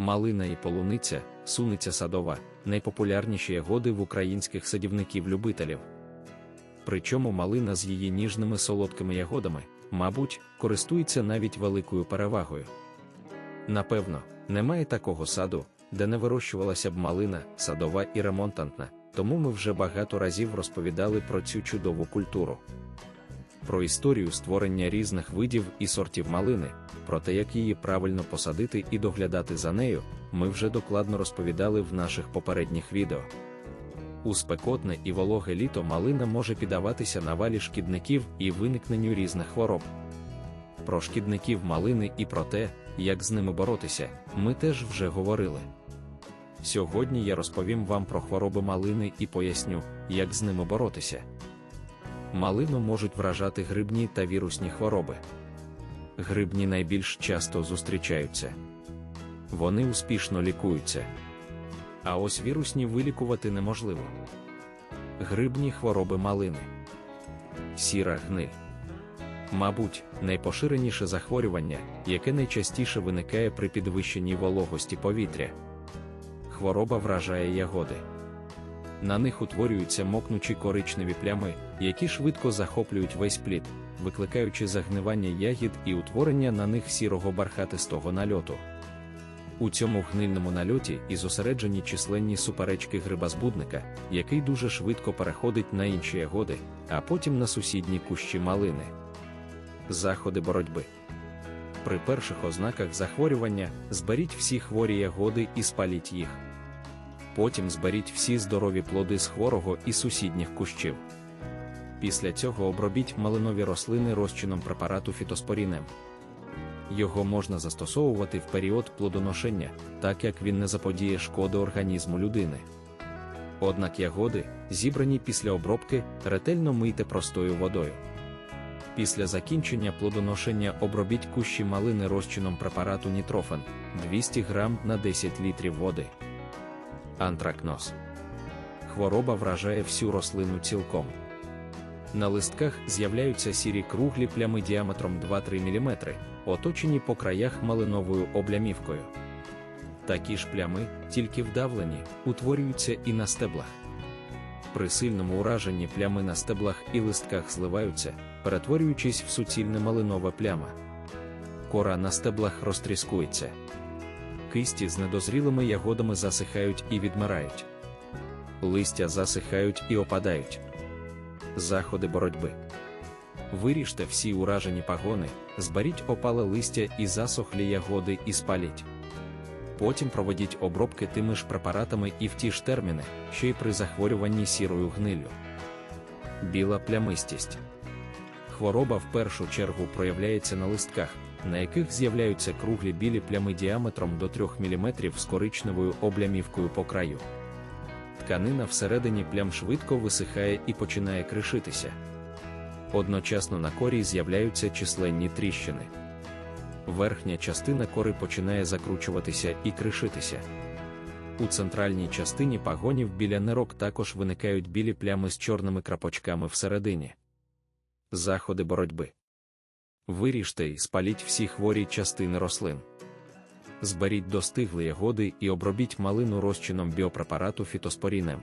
Малина і полуниця, суниця садова найпопулярніші ягоди в українських садівників-любителів. Причому малина з її ніжними солодкими ягодами, мабуть, користується навіть великою перевагою. Напевно, немає такого саду, де не вирощувалася б малина, садова і ремонтантна, тому ми вже багато разів розповідали про цю чудову культуру. Про історію створення різних видів і сортів малини, про те, як її правильно посадити і доглядати за нею, ми вже докладно розповідали в наших попередніх відео. У спекотне і вологе літо малина може піддаватися навалі шкідників і виникненню різних хвороб. Про шкідників малини і про те, як з ними боротися, ми теж вже говорили. Сьогодні я розповім вам про хвороби малини і поясню, як з ними боротися. Малину можуть вражати грибні та вірусні хвороби. Грибні найбільш часто зустрічаються. Вони успішно лікуються. А ось вірусні вилікувати неможливо. Грибні хвороби малини. Сіра гниль. Мабуть, найпоширеніше захворювання, яке найчастіше виникає при підвищенні вологості повітря. Хвороба вражає ягоди. На них утворюються мокнучі коричневі плями, які швидко захоплюють весь плід, викликаючи загнивання ягід і утворення на них сірого бархатистого нальоту. У цьому гнильному нальоті і зосереджені численні суперечки грибазбудника, який дуже швидко переходить на інші ягоди, а потім на сусідні кущі малини. Заходи боротьби. При перших ознаках захворювання зберіть всі хворі ягоди і спаліть їх. Потім зберіть всі здорові плоди з хворого і сусідніх кущів. Після цього обробіть малинові рослини розчином препарату фітоспорінем. Його можна застосовувати в період плодоношення, так як він не заподіє шкоди організму людини. Однак ягоди, зібрані після обробки, ретельно мийте простою водою. Після закінчення плодоношення обробіть кущі малини розчином препарату нітрофен 200 г на 10 літрів води. Антракноз. Хвороба вражає всю рослину цілком. На листках з'являються сірі круглі плями діаметром 2-3 мм, оточені по краях малиновою облямівкою. Такі ж плями, тільки вдавлені, утворюються і на стеблах. При сильному ураженні плями на стеблах і листках зливаються, перетворюючись в суцільне малинове пляма. Кора на стеблах розтріскується. Кисті з недозрілими ягодами засихають і відмирають. Листя засихають і опадають. Заходи боротьби. Виріжте всі уражені пагони, зберіть опале листя і засохлі ягоди і спаліть. Потім проведіть обробки тими ж препаратами і в ті ж терміни, що й при захворюванні сірою гниллю. Біла плямистість. Хвороба в першу чергу проявляється на листках, на яких з'являються круглі білі плями діаметром до 3 мм з коричневою облямівкою по краю. Тканина всередині плям швидко висихає і починає кришитися. Одночасно на корі з'являються численні тріщини. Верхня частина кори починає закручуватися і кришитися. У центральній частині пагонів біля нирок також виникають білі плями з чорними крапочками всередині. Заходи боротьби. Виріжте і спаліть всі хворі частини рослин. Зберіть достигли ягоди і обробіть малину розчином біопрепарату фітоспорінем.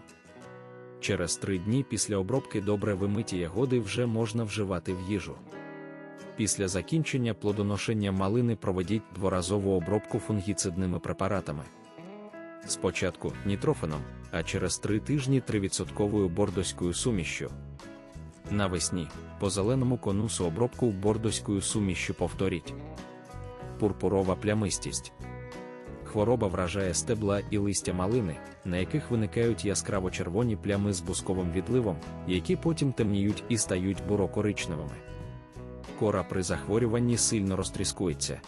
Через три дні після обробки добре вимиті ягоди вже можна вживати в їжу. Після закінчення плодоношення малини проведіть дворазову обробку фунгіцидними препаратами. Спочатку нітрофеном, а через три тижні 3% бордоською сумішшю. Навесні по зеленому конусу обробку бордоською сумішшю повторіть. Пурпурова плямистість. Хвороба вражає стебла і листя малини, на яких виникають яскраво червоні плями з бусковим відливом, які потім темніють і стають буро-коричневими. Кора при захворюванні сильно розтріскується.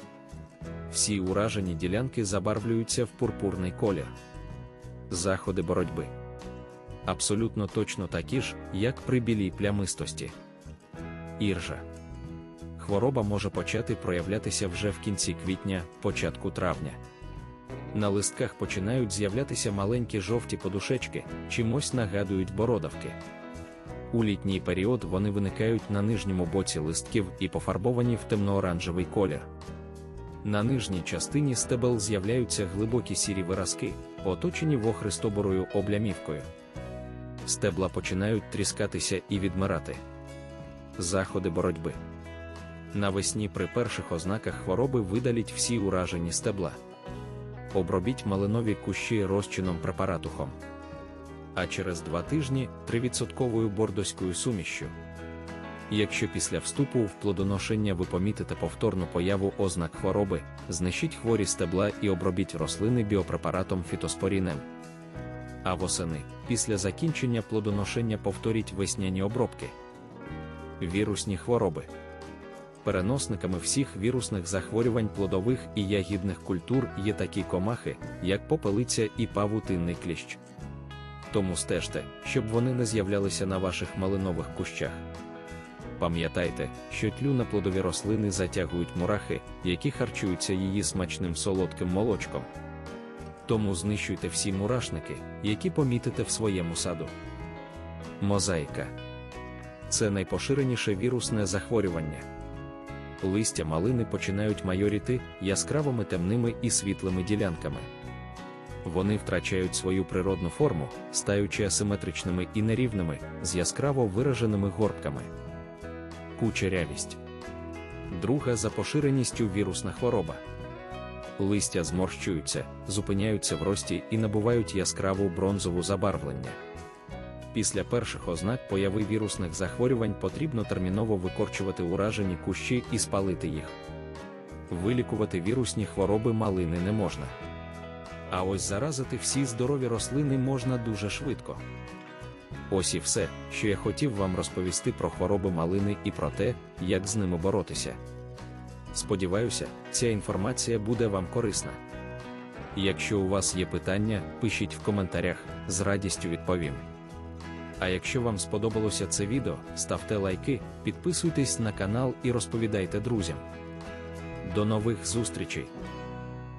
Всі уражені ділянки забарвлюються в пурпурний колір. Заходи боротьби абсолютно точно такі ж, як при білій плямистості. Іржа. Хвороба може почати проявлятися вже в кінці квітня, початку травня. На листках починають з'являтися маленькі жовті подушечки, чимось нагадують бородавки. У літній період вони виникають на нижньому боці листків і пофарбовані в темно-оранжевий колір. На нижній частині стебел з'являються глибокі сірі виразки, оточені вохристоборою облямівкою. Стебла починають тріскатися і відмирати. Заходи боротьби. Навесні при перших ознаках хвороби видаліть всі уражені стебла. Обробіть малинові кущі розчином препаратухом. А через два тижні 3% бордоською сумішшю. Якщо після вступу в плодоношення ви помітите повторну появу ознак хвороби, знищіть хворі стебла і обробіть рослини біопрепаратом фітоспорінем. А восени, після закінчення плодоношення повторіть весняні обробки. Вірусні хвороби. Переносниками всіх вірусних захворювань плодових і ягідних культур є такі комахи, як попелиця і павутинний кліщ. Тому стежте, щоб вони не з'являлися на ваших малинових кущах. Пам'ятайте, що тлю на плодові рослини затягують мурахи, які харчуються її смачним солодким молочком. Тому знищуйте всі мурашники, які помітите в своєму саду. Мозаїка це найпоширеніше вірусне захворювання. Листя малини починають майоріти яскравими темними і світлими ділянками. Вони втрачають свою природну форму, стаючи асиметричними і нерівними, з яскраво вираженими горбками. Кучерявість. Друга за поширеністю вірусна хвороба. Листя зморщуються, зупиняються в рості і набувають яскраву бронзову забарвлення. Після перших ознак появи вірусних захворювань потрібно терміново викорчувати уражені кущі і спалити їх. Вилікувати вірусні хвороби малини не можна. А ось заразити всі здорові рослини можна дуже швидко. Ось і все, що я хотів вам розповісти про хвороби малини і про те, як з ними боротися. Сподіваюся, ця інформація буде вам корисна. Якщо у вас є питання, пишіть в коментарях, з радістю відповім. А якщо вам сподобалося це відео, ставте лайки, підписуйтесь на канал і розповідайте друзям. До нових зустрічей!